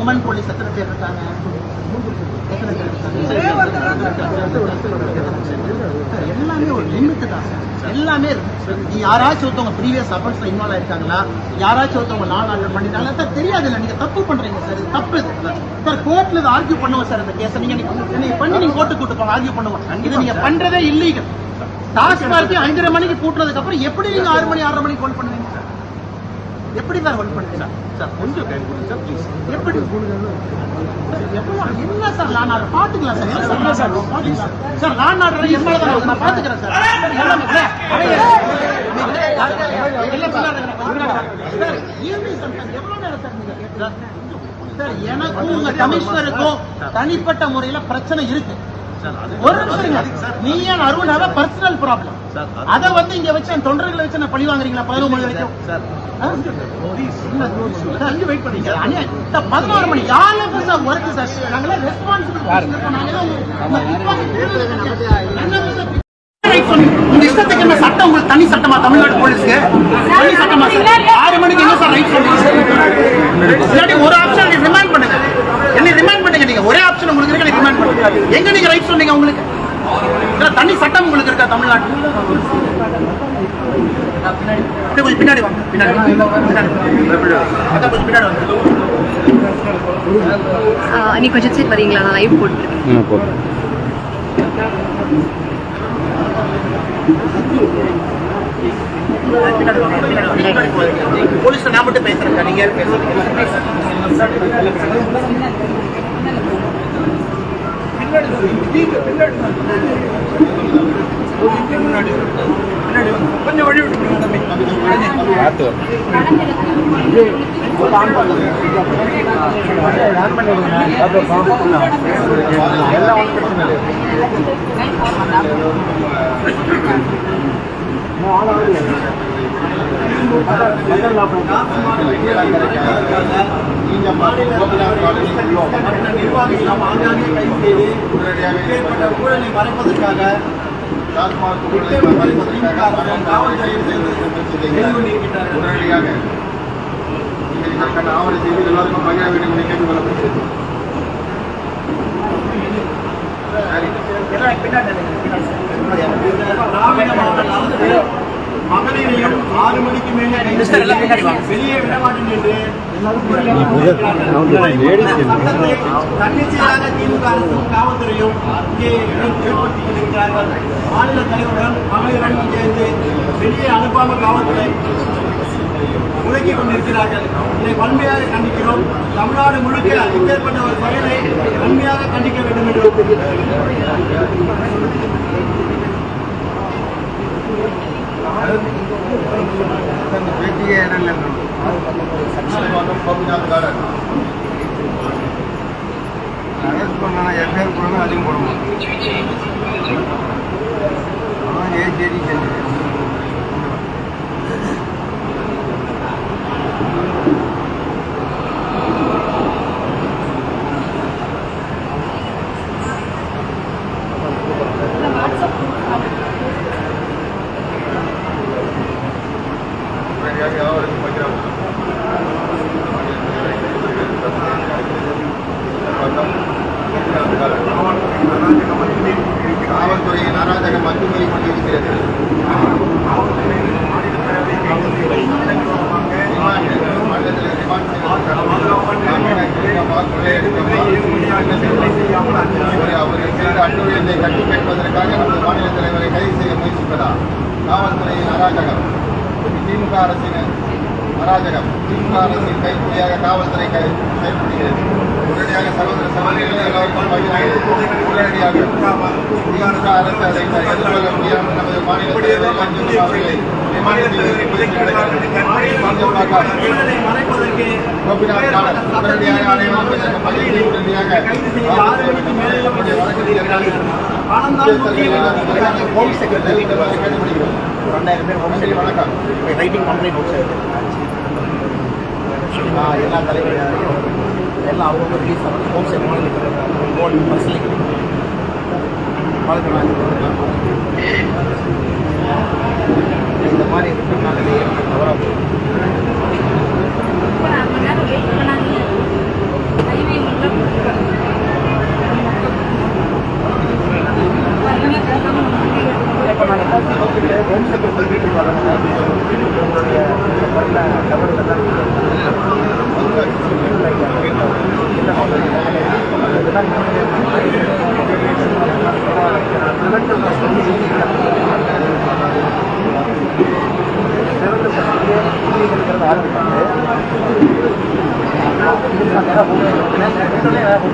Woman police எத்தனை பேர் இருக்காங்க? எத்தனை பேர் இருக்காங்க? சார், எல்லாமே ஒரு லிமிட் தான் சார் எல்லாமே இருக்கு. நீ யாராச்சும் ஒருத்தவங்க ப்ரீவியஸ் அஃபென்ஸ்ல இன்வால்வ் ஆயிருக்காங்களா? யாராச்சும் ஒருத்தவங்க நான் ஆர்டர் பண்ணிட்டாங்களா? சார் தெரியாது இல்லை நீங்க தப்பு பண்றீங்க சார் இது தப்பு சார் கோர்ட்ல இதை ஆர்கியூ பண்ணுவோம் சார் இந்த கேஸை நீங்க நீங்க பண்ணி நீங்க கோர்ட்டு கூட்டு போங்க ஆர்கியூ பண்ணுவோம். இது நீங்க பண்றதே இல்லீகல் டாஸ்மார்க்கு அஞ்சரை மணிக்கு கூட்டுறதுக்கு அப்புறம் எப்படி நீங்க ஆறு மணி ஆறரை மணிக்கு ஹோல்ட் பண்ணுவீங்க சார் எப்படி சார் ஹோல்ட் பண்ணுவீங்க சார் கொஞ்சம் டைம் கொடுங்க சார் ப்ளீஸ் எப்படி என்ன சார் லான் ஆர்டர் பாத்துக்கலாம் சார் என்ன sir sir law and order என் மேல தான். நான் பாத்துக்கிறேன் சார் சார் எனக்கும் உங்க கமிஷனருக்கும் தனிப்பட்ட முறையில பிரச்சனை இருக்கு அது ஒரு நிமிஷம். நீ ஏன் அருணாவ பர்சனல் ப்ராப்ளம் அது- வந்து இங்க வச்சு என் தொண்டர்களை வச்சு பழி வாங்குறீங்களா? பதினோரு மணி வரைக்கும்? பதினோரு மணி யாருக்கு சார்? Work sir. நாங்களாம் ரெஸ்பான்சிபிள் நாங்க ஏதோ உங்க இஷ்டத்துக்கு என்ன சட்டம் உங்களுக்கு தனி சட்டமா தமிழ்நாடு போலீஸ்க்கு? தனி சட்டமா சார். ஆறு மணிக்கு என்ன சார் ரைட் ஒரு ஆப்ஷன் ரிமைண்ட் பண்ணுங்க. என்ன ரிமைண்ட் பண்ணுங்க நீங்க. ஒரே ஆப்ஷன் உங்களுக்கு எங்க நீங்க ரைட் சொன்னீங்க உங்களுக்கு தனி சட்டம் உங்களுக்கு இருக்கா தமிழ்நாட்டில்? கொஞ்சம் பின்னாடி வாங்க பின்னாடி கொஞ்சம் பின்னாடி வாங்க. நீ கொஞ்சம் சீட் வரீங்களா? நான் லைவ் போட்டுருக்கேன். பின்னாடி வாங்க, பின்னாடி வாங்க, பின்னாடி போங்க. போலீஸ்ல நான் வழி விட்டு நிர்வாகிகள் நாம் ஆங்காங்கே கைது செய்து ஏற்பட்ட ஊழலை மறைப்பதற்காக உடனடியாக. நீங்கள் இதற்கான ஆவண எல்லாருக்கும் பகிர வேண்டும் என்று கேட்டுக் கொள்ளப்பட்டது பின்னாடி நில்லுங்க, பின்னாடி. மகளிரையும் ஆறு மணிக்கு மேலே வெளியே விட மாட்டேன் என்று சட்டத்தை தன்னிச்சையாக திமுக அரசும் காவல்துறையும் இங்கே ஏற்படுத்தி கொண்டிருக்கிறார்கள் மாநில தலைவருடன் மகளிருடன் சேர்ந்து வெளியே அனுப்பாம காவல்துறை முழக்கி கொண்டிருக்கிறார்கள் இதை வன்மையாக கண்டிக்கிறோம் தமிழ்நாடு முழுக்க இப்பேற்பட்ட ஒரு செயலை வன்மையாக கண்டிக்க வேண்டும் என்று பேட்டியே இடம் இல்லை பண்ணா எஃப்ஐஆர் போடணும் அதையும் போடணும் அவன் ஏ சரி சரி உடனடியாக யாவருக்கும் பகிரவும் காவல்துறையின் அராஜகம் அத்துமீறி கொண்டிருக்கிறது மாநிலத்தில் ரிமாண்ட் செய்யப்பட்டிருக்கிறார். அவர்கள் செய்த அட்டுழியத்தை கட்டி கேட்பதற்காக நமது மாநில தலைவரை கைது செய்ய முயற்சிப்பதா காவல்துறையின் அராஜகம் திமுக அரசின் அராஜகம். திமுக அரசின் கைக்கூலியாக காவல்துறை கை செயல்படுகிறது உடனடியாக சகோதர சகோதரிகளை உடனடியாக திமுக அரசு அதை எதிர்கொள்ள முடியாமல் நமது மாநிலத்தில் லஞ்சம் அவர்களை உடனடியாக அனைவரும் இதற்கு பகிர்ந்து உடனடியாக காவல்துறை வழக்கறிஞர்கள் ஹோம் செக்ரட்டரி வணக்கம் ரைட்டிங் கம்ப்ளைண்ட் எல்லா தலைவரையும் எல்லாம் அவங்க ரிலீஸ் ஆகும் ஹோம் செக்ரட்டரி ஓன் பர்சனலி இந்த மாதிரி இருக்கிறதுனாலே தவறாக போகும் ¿Qué le va a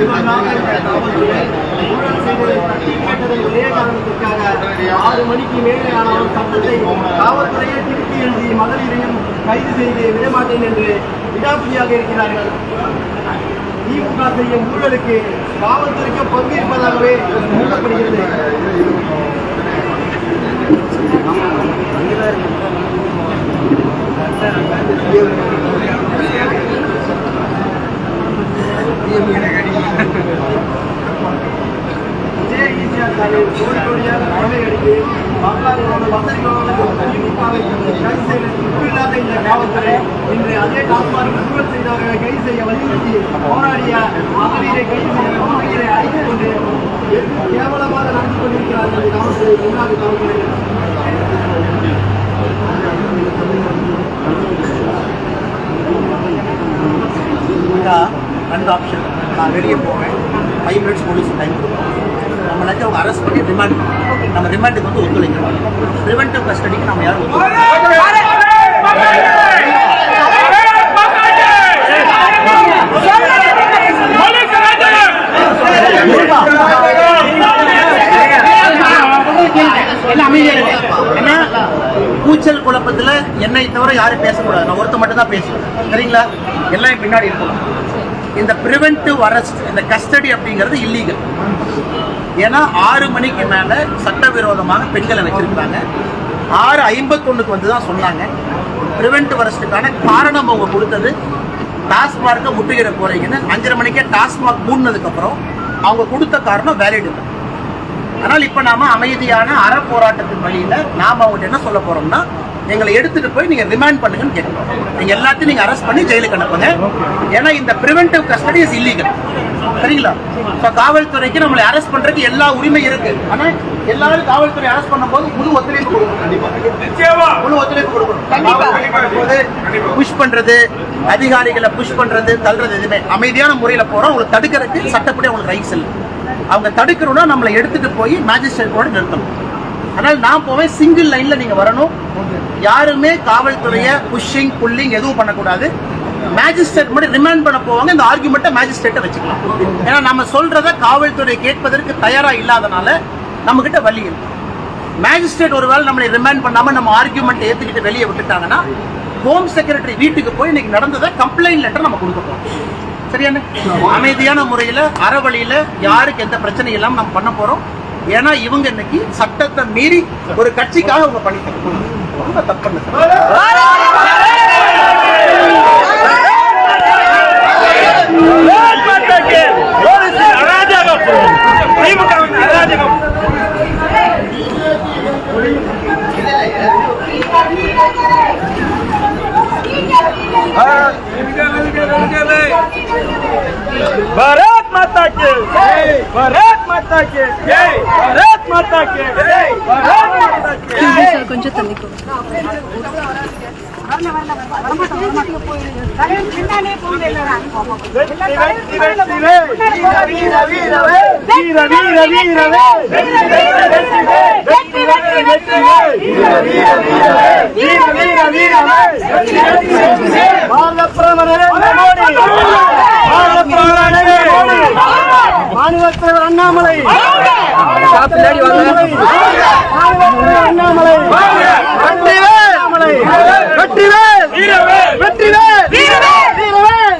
live ஒரே காரணத்திற்காக ஆறு மணிக்கு மேலே ஆனாலும் சட்டத்தை காவல்துறையை திருப்பி எழுதி மகளிரையும் கைது செய்து விடமாட்டேன் என்று விடாப்பியாக இருக்கிறார்கள் திமுக செய்யும் ஊழலுக்கு காவல்துறைக்கு பங்கேற்பதாகவே கூறப்படுகிறது விஜய் காவல்துறை இன்று அதே டாஸ்மாக் ஊழல் செய்தவர்களை கைது செய்ய வலியுறுத்தி போராடிய மகளிரை கைது செய்ய மகளிரை அழைத்துக் கொண்டு வெகு கேவலமாக நடந்து கொண்டிருக்கிறார்கள் இந்த காவல்துறை முன்னாள் காவல்துறை ரெண்டு ஆப்ஷன் நான் வெளியே போவேன். ஃபைவ் மினிட்ஸ் போலீஸ் டைம் கொடுப்போம் நம்ம நினைச்சு அவங்க அரெஸ்ட் பண்ணி ரிமாண்ட் நம்ம ரிமாண்டுக்கு வந்து ஒத்துழைக்கணும். ப்ரிவென்டிவ் கஸ்டடிக்கு நம்ம யாரும் ஒத்துழைக்கணும் ஏன்னா கூச்சல் குழப்பத்துல என்னை தவிர யாரும் பேசக்கூடாது. நான் ஒருத்த மட்டும் தான் பேசுவேன். சரிங்களா? எல்லாம் பின்னாடி இருக்கணும் இந்த பிரிவென்டிவ் அரெஸ்ட் இந்த கஸ்டடி அப்படிங்கிறது இல்லீகல் ஏன்னா ஆறு மணிக்கு மேல சட்டவிரோதமாக பெண்களை வச்சிருக்காங்க. ஆறு ஐம்பத்தொன்னுக்கு வந்து தான் சொன்னாங்க. ப்ரிவென்டிவ் அரெஸ்ட்டுக்கான காரணம் அவங்க கொடுத்தது டாஸ்மார்க்கை முற்றுகிட போறீங்கன்னு. அஞ்சரை மணிக்கே டாஸ்மாக் மூடினதுக்கு அப்புறம் அவங்க கொடுத்த காரணம் வேலிட் ஆனால் இப்ப நாம அமைதியான அற போராட்டத்தின் வழியில நாம அவங்க என்ன சொல்ல போறோம்னா எங்களை எடுத்துட்டு போய் நீங்க ரிமாண்ட் பண்ணுங்கன்னு கேட்கிறோம் நீங்க எல்லாத்தையும் நீங்க அரெஸ்ட் பண்ணி ஜெயிலுக்கு அனுப்புங்க. ஏன்னா இந்த பிரிவென்டிவ் கஸ்டடி இஸ் இல்லீகல் சரிங்களா? இப்ப காவல்துறைக்கு நம்மளை அரெஸ்ட் பண்றதுக்கு எல்லா உரிமை இருக்கு. ஆனா எல்லாரும் காவல்துறை அரெஸ்ட் பண்ணும்போது முழு ஒத்துழைப்பு கொடுக்கணும். கண்டிப்பா முழு ஒத்துழைப்பு கொடுக்கணும். புஷ் பண்றது அதிகாரிகளை புஷ் பண்றது தள்ளுறது எதுவுமே. அமைதியான முறையில போறோம். அவங்களை தடுக்கிறதுக்கு சட்டப்படி அவங்களுக்கு ரைட்ஸ் இல்லை. அவங்க தடுக்கிறோம்னா நம்மளை எடுத்துட்டு போய் மேஜிஸ்ட்ரேட் கூட நிறுத்தணும். அதனால் நான் போவேன். சிங்கிள் லைன்ல நீங்க வரணும். யாருமே காவல்துறைய புஷ்ஷிங் புல்லிங் எதுவும் பண்ணக்கூடாது. மேஜிஸ்ட்ரேட் மட்டும் ரிமாண்ட் பண்ண போவாங்க. இந்த ஆர்குமெண்ட்டை மேஜிஸ்ட்ரேட்டை வச்சுக்கலாம். ஏன்னா நம்ம சொல்றத காவல்துறை கேட்பதற்கு தயாரா இல்லாதனால நம்ம கிட்ட வழி இருக்கு மேஜிஸ்ட்ரேட் ஒருவேளை நம்மளை ரிமாண்ட் பண்ணாம நம்ம ஆர்குமெண்ட் ஏத்துக்கிட்டு வெளியே விட்டுட்டாங்கன்னா ஹோம் செக்ரட்டரி வீட்டுக்கு போய் இன்னைக்கு நடந்ததை கம்ப்ளைண்ட் லெட்டர் நம்ம கொடுக்க போறோம் சரியான? அமைதியான முறையில் அறவழியில் யாருக்கு எந்த பிரச்சனையும் இல்லாமல் நம்ம பண்ண போறோம். ஏன்னா இவங்க இன்னைக்கு சட்டத்தை மீறி ஒரு கட்சிக்காக அவங்க பண்ணிட்டு ரொம்ப தப்பு அராஜகம் திமுக அராஜகம் भारत माता के जय भारत माता के जय भारत माता के வெற்றி வெற்றி வெற்றிவே வீர வீர வீர வீர வீரவே வெற்றி வெற்றி வெற்றிவே வீர வீர வீரவே வீர வீர வீரவே பாரத பிரதமர் நரேந்திர மோடி பாரத பிரதமர் நரேந்திர மோடி மாநில தலைவர் அண்ணாமலை பின்னாடி அண்ணாமலை. வெற்றிவேல் அண்ணாமலை வெற்றிவேல் வெற்றிவேல் வெற்றிவேல் வீரவேல்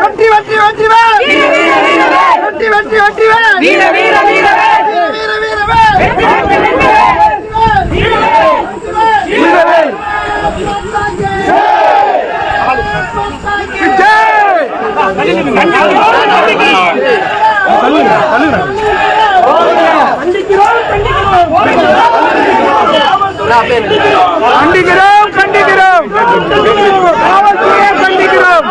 வெற்றி வெற்றி வெற்றிவேல் வெற்றி வெற்றி வெற்றிவேல் கண்டிக்கிறோம் கண்டிக்கிறோம் காவல்துறையை கண்டிக்கிறோம்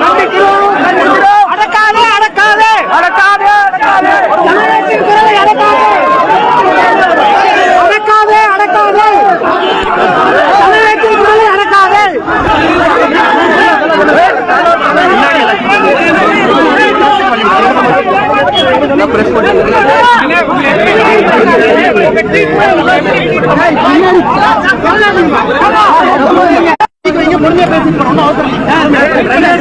கண்டிக்கிறோம் கண்டிக்கிறோம் அடக்காதே அடக்காதே. அடக்காதே அடக்காதே அடக்காதே அடக்காதே அடக்காதே. வைங்க பொறுமையா பேசிட்டு போறோம் ஒண்ணும் அவசரம்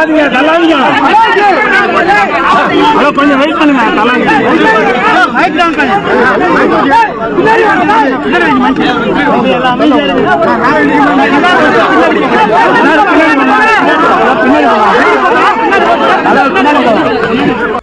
தள்ளாதீங்க தள்ளாதீங்க கொஞ்சம் வெயிட் பண்ணுங்க தள்ளாதீங்க பின்னாடி